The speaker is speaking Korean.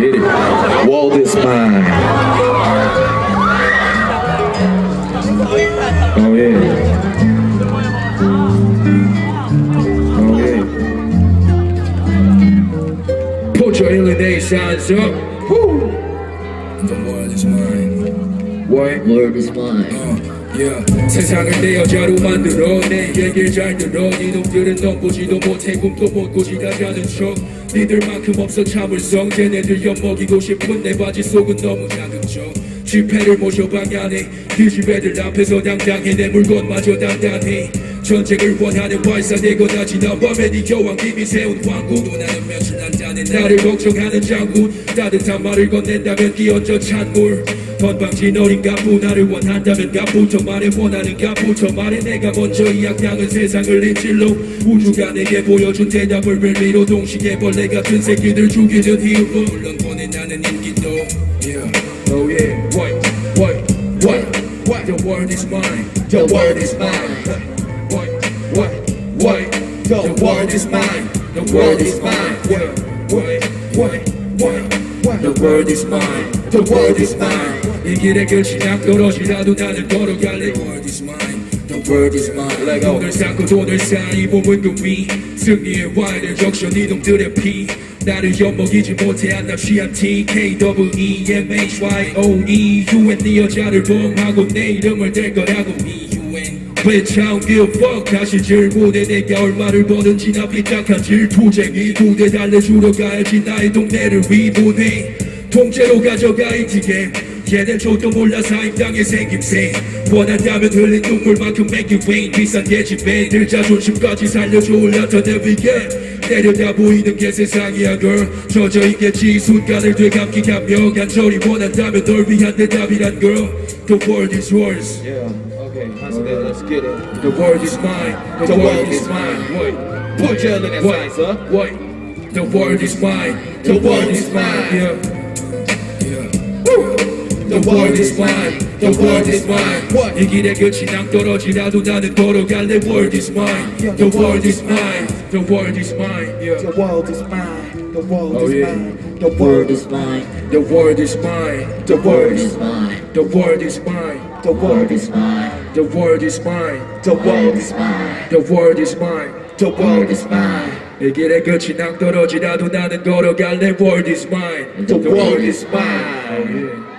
Get it. World is mine. Oh yeah. Oh yeah. Put your alienation up. Woo. The world is mine. What? Word is mine. Yeah. 세상을 내 여자로 만들어 내 얘기를 잘 들어 이놈들은 넌 보지도 못해 꿈도 못 꾸지가자는 척 니들만큼 없어 참을성 쟤네들 엿먹이고 싶은 내 바지 속은 너무 척 실패를 모셔 방향해 그집 애들 앞에서 당당해 내 물건마저 단단해 전쟁을 원하는 지난 밤에 네 교황님이 세운 왕국도 나는 며칠 난다네 나를 걱정하는 장군. 따뜻한 말을 건넨다면 끼얹어 찬물 건방진 어린 가부 나를 원한다면 가부 저 말해 원하는 가부 저 말해 내가 먼저 이 악량은 세상을 인질로 우주가 내게 보여준 대답을 빌미로 동시에 벌레 같은 새끼들 죽이는 이유로 물론 보내 나는 인기도 yeah. Oh yeah What What What What The world is mine The world is mine What What What The world is mine The world is mine What What What What The world is mine The world is mine 이 길의 끝이 낭떠러지라도 나는 걸어갈래. The world is mine. The world is mine. Let go 돈을 쌓고 돈을 쌓이 몸은 그위 승리의 와인을 적셔 이놈들의 피. 나를 엿먹이지 못해 안 납치한 T K W E 네 여자를 봉하고 내 이름을 댈 거라고. U N Bitch I don't give a fuck 다시 질문해 내가 얼마를 버는지 나 삐딱한 질투쟁이 두대 달래주러 가야지 나의 동네를 위문해. 통째로 가져가 이 티켓 얘들 저도 몰라 사임당의 생김새 원한다면 흘린 눈물만큼 make it rain 비싼 계집애 들 자존심까지 살려줘 올라타 every game 때려다 보이는 게 세상이야 girl 젖어 있겠지 이 순간을 되감기 가며 간절히 원한다면 널 위한 대답이란 girl The world is yours Yeah. Okay. Let's, let's get it. The world is mine The, world, is mine What? Put your in What? inside, sir. What? The world is mine. The world is mine. Yeah. The world is mine. The world is mine. What? 이 길의 끝이 낭떠러지라도 나는 걸어갈래. World is mine. The world is mine. The world is mine. Yeah. The world is mine. The world Oh, is yeah. mine. The Word world is mine. The world is mine. The Word world is is mine. the world is mine. The Word world is mine. The world is mine. The Word world is mine. The world is mine. The Word world is mine. 이 길의 끝이 낭떠러지라도 나는 걸어갈래. World is mine. The world is is mine. Oh, yeah.